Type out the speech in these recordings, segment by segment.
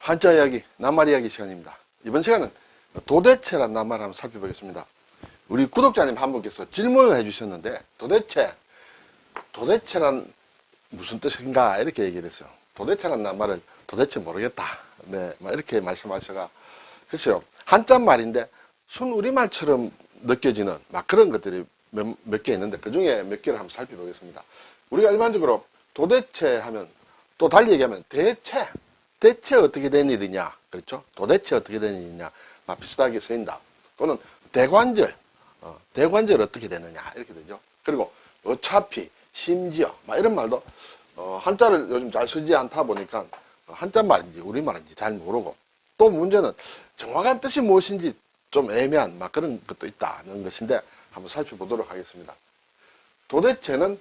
한자 이야기, 낱말 이야기 시간입니다. 이번 시간은 도대체란 낱말 한번 살펴보겠습니다. 우리 구독자님 한 분께서 질문을 해주셨는데 도대체, 도대체란 무슨 뜻인가 이렇게 얘기를 했어요. 도대체란 낱말을 도대체 모르겠다. 네, 막 이렇게 말씀하셔가 글쎄요. 한자 말인데 순 우리말처럼 느껴지는 막 그런 것들이 몇 개 있는데 그 중에 몇 개를 한번 살펴보겠습니다. 우리가 일반적으로 도대체 하면 또 달리 얘기하면 대체 대체 어떻게 된 일이냐 그렇죠 도대체 어떻게 된 일이냐 막 비슷하게 쓰인다 또는 대관절 어, 대관절 어떻게 되느냐 이렇게 되죠 그리고 어차피 심지어 막 이런 말도 어, 한자를 요즘 잘 쓰지 않다 보니까 한자 말인지 우리말인지 잘 모르고 또 문제는 정확한 뜻이 무엇인지 좀 애매한 막 그런 것도 있다는 것인데 한번 살펴보도록 하겠습니다. 도대체는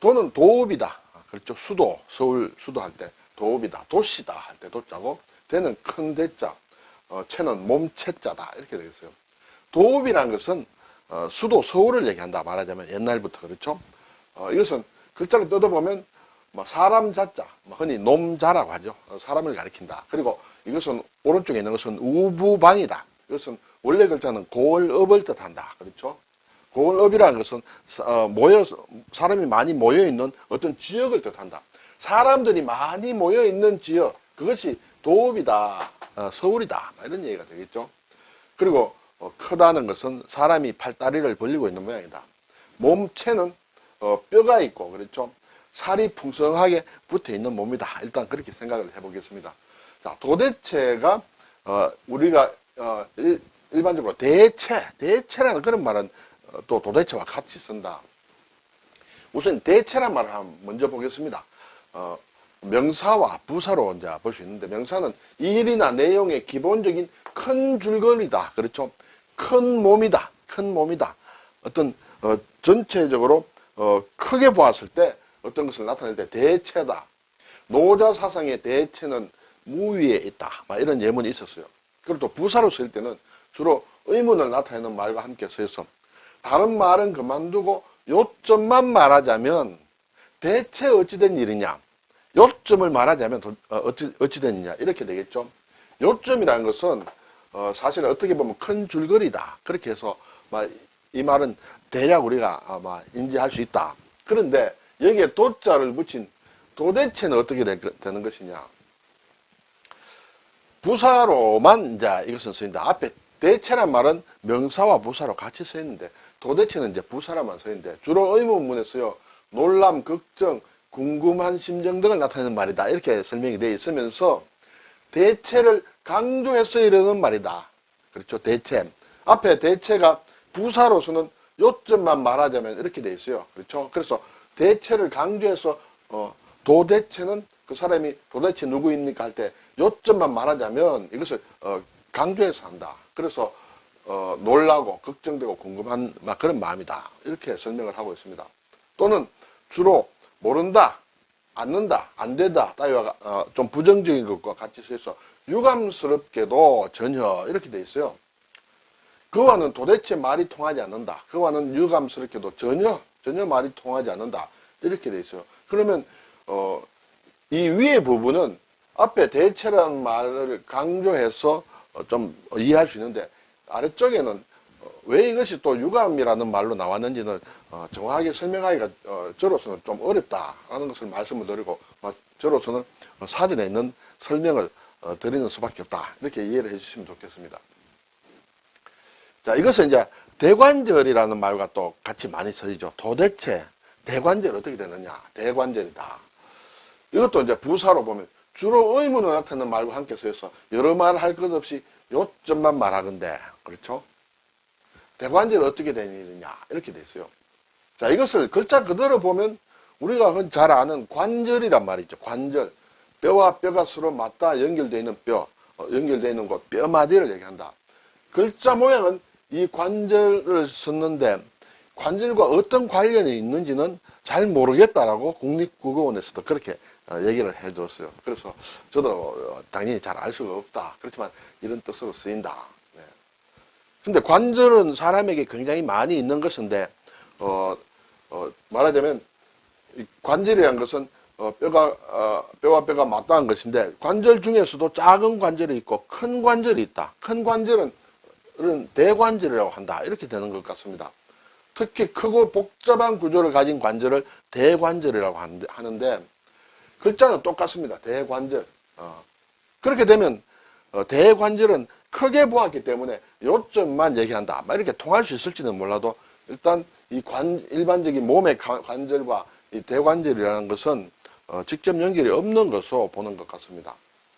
도는 도읍이다. 그렇죠. 수도, 서울 수도 할 때 도읍이다. 도시다 할 때 도자고 대는 큰 대자, 어, 채는 몸채자다 이렇게 되겠어요. 도읍이란 것은 어, 수도 서울을 얘기한다 말하자면 옛날부터 그렇죠. 어, 이것은 글자를 뜯어보면 뭐 사람 자자, 뭐 흔히 놈자라고 하죠. 어, 사람을 가리킨다. 그리고 이것은 오른쪽에 있는 것은 우부방이다. 이것은 원래 글자는 고을업을 뜻한다. 그렇죠? 고을업이라는 것은 어, 모여 사람이 많이 모여 있는 어떤 지역을 뜻한다. 사람들이 많이 모여 있는 지역 그것이 도읍이다, 어, 서울이다 이런 얘기가 되겠죠. 그리고 어, 크다는 것은 사람이 팔다리를 벌리고 있는 모양이다. 몸체는 어, 뼈가 있고 그렇죠. 살이 풍성하게 붙어 있는 몸이다. 일단 그렇게 생각을 해 보겠습니다. 자, 도대체가 어, 우리가 어, 일, 일반적으로 대체, 대체라는 그런 말은 어, 또 도대체와 같이 쓴다. 우선 대체란 말을 한번 먼저 보겠습니다. 어, 명사와 부사로 이제 볼 수 있는데 명사는 일이나 내용의 기본적인 큰 줄거리다. 그렇죠? 큰 몸이다. 큰 몸이다. 어떤 어, 전체적으로 어, 크게 보았을 때 어떤 것을 나타낼 때 대체다. 노자 사상의 대체는 무위에 있다. 막 이런 예문이 있었어요. 그리고 또 부사로 쓸 때는 주로 의문을 나타내는 말과 함께 쓰여서 다른 말은 그만두고 요점만 말하자면 대체 어찌된 일이냐 요점을 말하자면 어, 어찌, 어찌된 일이냐. 이렇게 되겠죠. 요점이라는 것은 어, 사실 어떻게 보면 큰 줄거리다. 그렇게 해서 이 말은 대략 우리가 아마 인지할 수 있다. 그런데 여기에 도자를 붙인 도대체는 어떻게 되는 것이냐. 부사로만 이제 이것은 쓰인다. 앞에 대체란 말은 명사와 부사로 같이 쓰였는데 도대체는 이제 부사라만 쓰였는데 주로 의문문에서요 놀람, 걱정, 궁금한 심정 등을 나타내는 말이다. 이렇게 설명이 되어 있으면서 대체를 강조해서 이르는 말이다. 그렇죠? 대체. 앞에 대체가 부사로서는 요점만 말하자면 이렇게 되어 있어요. 그렇죠? 그래서 대체를 강조해서 어, 도대체는 그 사람이 도대체 누구입니까? 할 때 요점만 말하자면 이것을 어, 강조해서 한다. 그래서 어, 놀라고 걱정되고 궁금한 막 그런 마음이다. 이렇게 설명을 하고 있습니다. 또는 주로 모른다, 않는다, 안 된다 따위와 어, 좀 부정적인 것과 같이 써서 유감스럽게도 전혀 이렇게 돼 있어요. 그와는 도대체 말이 통하지 않는다. 그와는 유감스럽게도 전혀 전혀 말이 통하지 않는다. 이렇게 돼 있어요. 그러면 어, 이 위의 부분은 앞에 대체라는 말을 강조해서 어, 좀 이해할 수 있는데 아래쪽에는 어, 왜 이것이 또 유감이라는 말로 나왔는지는 어, 정확하게 설명하기가 저로서는 좀 어렵다라는 것을 말씀을 드리고 저로서는 사전에 있는 설명을 드리는 수밖에 없다 이렇게 이해를 해주시면 좋겠습니다. 자 이것은 이제 대관절이라는 말과 또 같이 많이 쓰이죠. 도대체 대관절 어떻게 되느냐 대관절이다. 이것도 이제 부사로 보면 주로 의문을 나타내는 말과 함께 쓰여서 여러 말 할 것 없이 요점만 말하건대 그렇죠? 대관절 어떻게 되느냐 이렇게 됐어요. 자 이것을 글자 그대로 보면 우리가 잘 아는 관절이란 말이죠. 관절 뼈와 뼈가 서로 맞닿아 연결되어 있는 뼈 어, 연결되어 있는 곳 뼈마디를 얘기한다. 글자 모양은 이 관절을 썼는데 관절과 어떤 관련이 있는지는 잘 모르겠다라고 국립국어원에서도 그렇게 어, 얘기를 해줬어요. 그래서 저도 어, 당연히 잘 알 수가 없다. 그렇지만 이런 뜻으로 쓰인다. 네. 근데 관절은 사람에게 굉장히 많이 있는 것인데, 어, 어, 말하자면 관절이란 것은 어, 뼈가 어, 뼈와 뼈가 맞닿은 것인데 관절 중에서도 작은 관절이 있고 큰 관절이 있다. 큰 관절은 은 대관절이라고 한다. 이렇게 되는 것 같습니다. 특히 크고 복잡한 구조를 가진 관절을 대관절이라고 하는데 글자는 똑같습니다. 대관절. 어, 그렇게 되면 어, 대관절은 크게 보았기 때문에 요점만 얘기한다. 막 이렇게 통할 수 있을지는 몰라도 일단 이 관, 일반적인 몸의 가- 관절과 이 대관절이라는 것은 어, 직접 연결이 없는 것으로 보는 것 같습니다.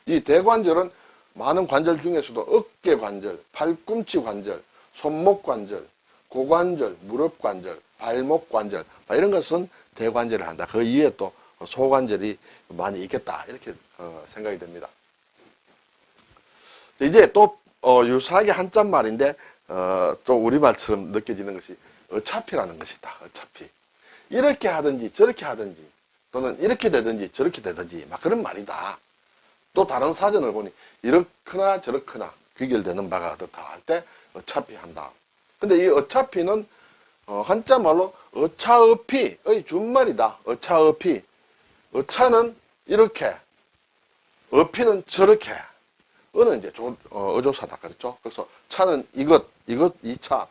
이 대관절은 많은 관절 중에서도 어깨 관절, 팔꿈치 관절, 손목 관절, 고관절, 무릎 관절, 발목 관절 막 이런 것은 대관절을 한다. 그 이외에 또 소관절이 많이 있겠다 이렇게 어, 생각이 됩니다. 이제 또 어, 유사하게 한자 말인데 어, 또 우리말처럼 느껴지는 것이 어차피라는 것이다. 어차피 이렇게 하든지 저렇게 하든지 또는 이렇게 되든지 저렇게 되든지 막 그런 말이다. 또 다른 사전을 보니 이렇거나 저렇거나 귀결되는 바가 어떻다 할 때 어차피 한다. 근데 이 어차피는 어, 한자 말로 어차어피의 준말이다. 어차어피. 어차는 이렇게, 어피는 저렇게. 어는 이제 조, 어, 어조사다. 그렇죠? 그래서 차는 이것, 이것, 이 차.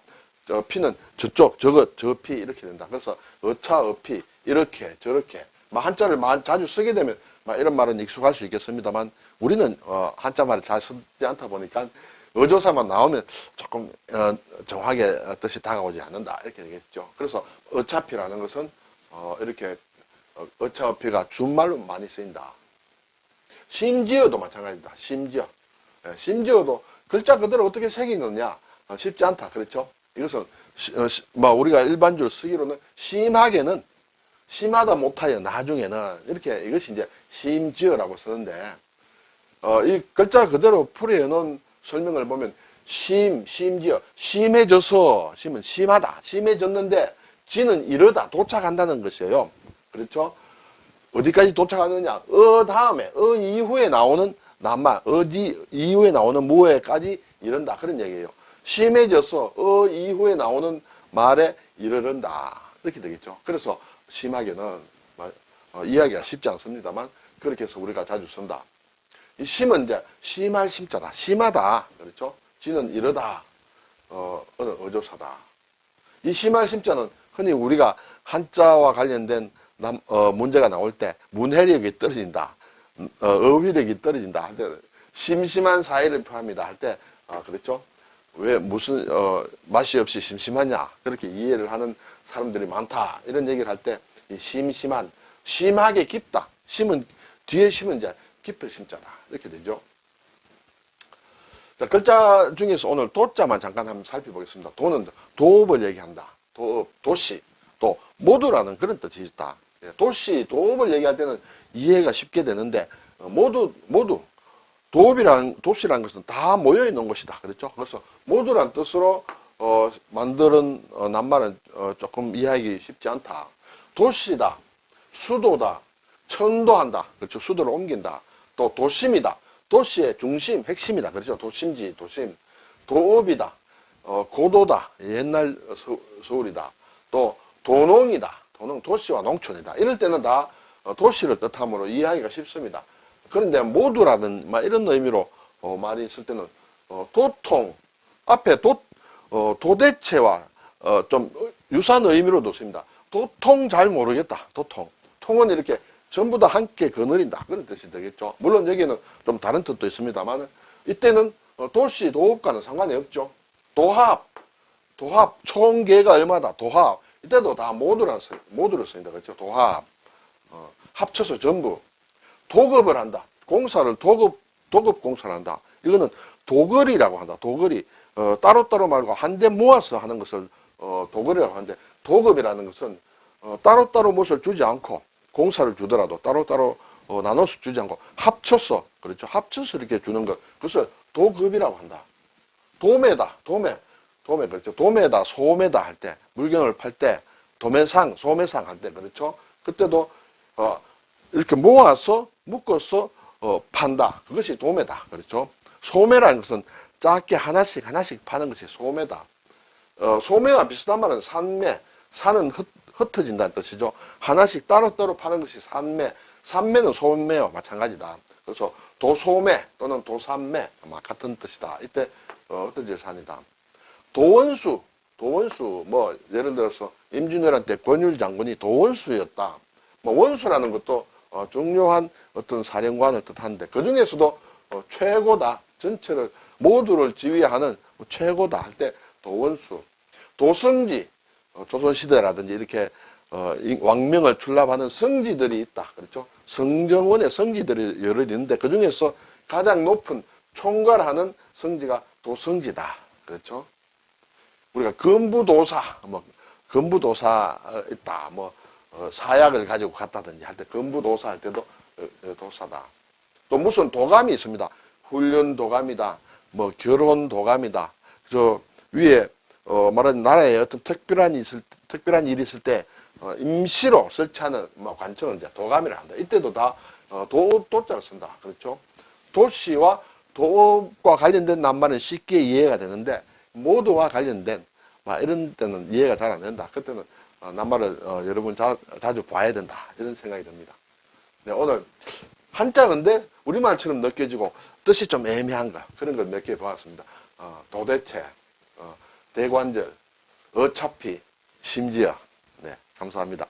저 피는 저쪽, 저것, 저 피 이렇게 된다. 그래서 어차, 어피 이렇게, 저렇게. 막 한자를 마- 자주 쓰게 되면 막 이런 말은 익숙할 수 있겠습니다만 우리는 어, 한자 말을 잘 쓰지 않다 보니까 어조사만 나오면 조금 어, 정확하게 뜻이 다가오지 않는다 이렇게 되겠죠. 그래서 어차피라는 것은 어, 이렇게 어, 어차피가 준말로 많이 쓰인다. 심지어도 마찬가지다. 심지어. 예, 심지어도 글자 그대로 어떻게 새기느냐 어, 쉽지 않다. 그렇죠? 이것은 시- 어, 시- 뭐 우리가 일반적으로 쓰기로는 심하게는 심하다 못하여 나중에는 이렇게 이것이 이제 심지어라고 쓰는데 어, 이 글자 그대로 풀이해놓은 설명을 보면 심, 심지어 심해져서 심은 심하다 심해졌는데 지는 이르다 도착한다는 것이에요 그렇죠 어디까지 도착하느냐 어 다음에 어 이후에 나오는 낱말 어디 이후에 나오는 무에까지 이른다 그런 얘기예요 심해져서 어 이후에 나오는 말에 이르른다 이렇게 되겠죠 그래서 심하게는 마- 어, 이해하기가 쉽지 않습니다만 그렇게 해서 우리가 자주 쓴다 이 심은 이제 심할 심자다. 심하다. 그렇죠? 지는 이러다. 어, 어느 어조사다. 이 심할 심자는 흔히 우리가 한자와 관련된 남, 어, 문제가 나올 때 문해력이 떨어진다. 음, 어, 어휘력이 떨어진다. 할 때, 심심한 사이를 표합니다. 할 때, 아, 그렇죠? 왜 무슨, 어, 맛이 없이 심심하냐. 그렇게 이해를 하는 사람들이 많다. 이런 얘기를 할 때, 이 심심한, 심하게 깊다. 심은, 뒤에 심은 이제 깊을 심자다. 이렇게 되죠. 자, 글자 중에서 오늘 도자만 잠깐 한번 살펴보겠습니다. 도는 도읍을 얘기한다. 도읍, 도시, 또 모두라는 그런 뜻이 있다. 예, 도시, 도읍을 얘기할 때는 이해가 쉽게 되는데 어, 모두, 모두 도읍이란 도시라는 것은 다 모여 있는 곳이다. 그렇죠? 그래서 모두란 뜻으로 어, 만드는 어, 낱말은 어, 조금 이해하기 쉽지 않다. 도시다, 수도다, 천도한다. 그렇죠? 수도를 옮긴다. 또 도심이다. 도시의 중심, 핵심이다. 그렇죠? 도심지, 도심. 도읍이다. 어, 고도다. 옛날 서, 서울이다. 또 도농이다. 도농, 도시와 농촌이다. 이럴 때는 다 어, 도시를 뜻하므로 이해하기가 쉽습니다. 그런데 모두라는 막 이런 의미로 어, 말이 있을 때는 어, 도통 앞에 도, 어, 도대체와 어, 좀 유사한 의미로도 씁니다. 도통 잘 모르겠다. 도통. 통은 이렇게 전부 다 함께 거느린다. 그런 뜻이 되겠죠. 물론 여기에는 좀 다른 뜻도 있습니다만 이때는 어, 도시, 도읍과는 상관이 없죠. 도합, 도합, 총계가 얼마다. 도합. 이때도 다 모두라, 써- 모두를 씁니다. 그렇죠. 도합. 어, 합쳐서 전부. 도급을 한다. 공사를 도급, 도급 공사를 한다. 이거는 도거리라고 한다. 도거리. 어, 따로따로 말고 한데 모아서 하는 것을 어, 도거리라고 하는데 도급이라는 것은 어, 따로따로 무엇을 주지 않고 공사를 주더라도 따로따로 어, 나눠서 주지 않고 합쳐서 그렇죠. 합쳐서 이렇게 주는 것 그것을 도급이라고 한다. 도매다. 도매. 도매 그렇죠. 도매다. 소매다 할 때 물건을 팔 때 도매상, 소매상 할 때 그렇죠. 그때도 어, 이렇게 모아서 묶어서 어, 판다. 그것이 도매다. 그렇죠. 소매라는 것은 작게 하나씩 하나씩 파는 것이 소매다. 어, 소매와 비슷한 말은 산매. 산은 흩, 흩어진다는 뜻이죠. 하나씩 따로따로 파는 것이 산매. 산매는 소매와 마찬가지다. 그래서 도소매 또는 도산매 같은 뜻이다. 이때 어, 떤 재산이다. 도원수, 도원수 뭐 예를 들어서 임진왜란 때 권율 장군이 도원수였다. 뭐 원수라는 것도 어, 중요한 어떤 사령관을 뜻하는데 그 중에서도 어, 최고다. 전체를 모두를 지휘하는 최고다 할 때 도원수. 도성지 어, 조선시대라든지 이렇게 어, 이 왕명을 출납하는 성지들이 있다. 그렇죠? 성정원의 성지들이 여러 있는데 그 중에서 가장 높은 총괄하는 성지가 도성지다. 그렇죠? 우리가 건부도사, 뭐, 건부도사 어, 있다. 뭐, 어, 사약을 가지고 갔다든지 할 때 건부도사 할 때도 어, 어, 도사다. 또 무슨 도감이 있습니다. 훈련 도감이다. 뭐, 결혼 도감이다. 저 위에 어, 말하는 나라에 어떤 특별한 일 있을, 특별한 일이 있을 때, 어, 임시로 설치하는 뭐 관청을 이제 도감이라 한다. 이때도 다, 어, 도, 도자를 쓴다. 그렇죠? 도시와 도읍과 관련된 낱말은 쉽게 이해가 되는데, 모두와 관련된, 막 이런 때는 이해가 잘 안 된다. 그때는 어, 낱말을 어, 여러분 자, 자주 봐야 된다. 이런 생각이 듭니다. 네, 오늘 한자 근데 우리말처럼 느껴지고 뜻이 좀 애매한 거 그런 걸 몇 개 보았습니다. 어, 도대체, 어, 대관절, 어차피, 심지어. 네, 감사합니다.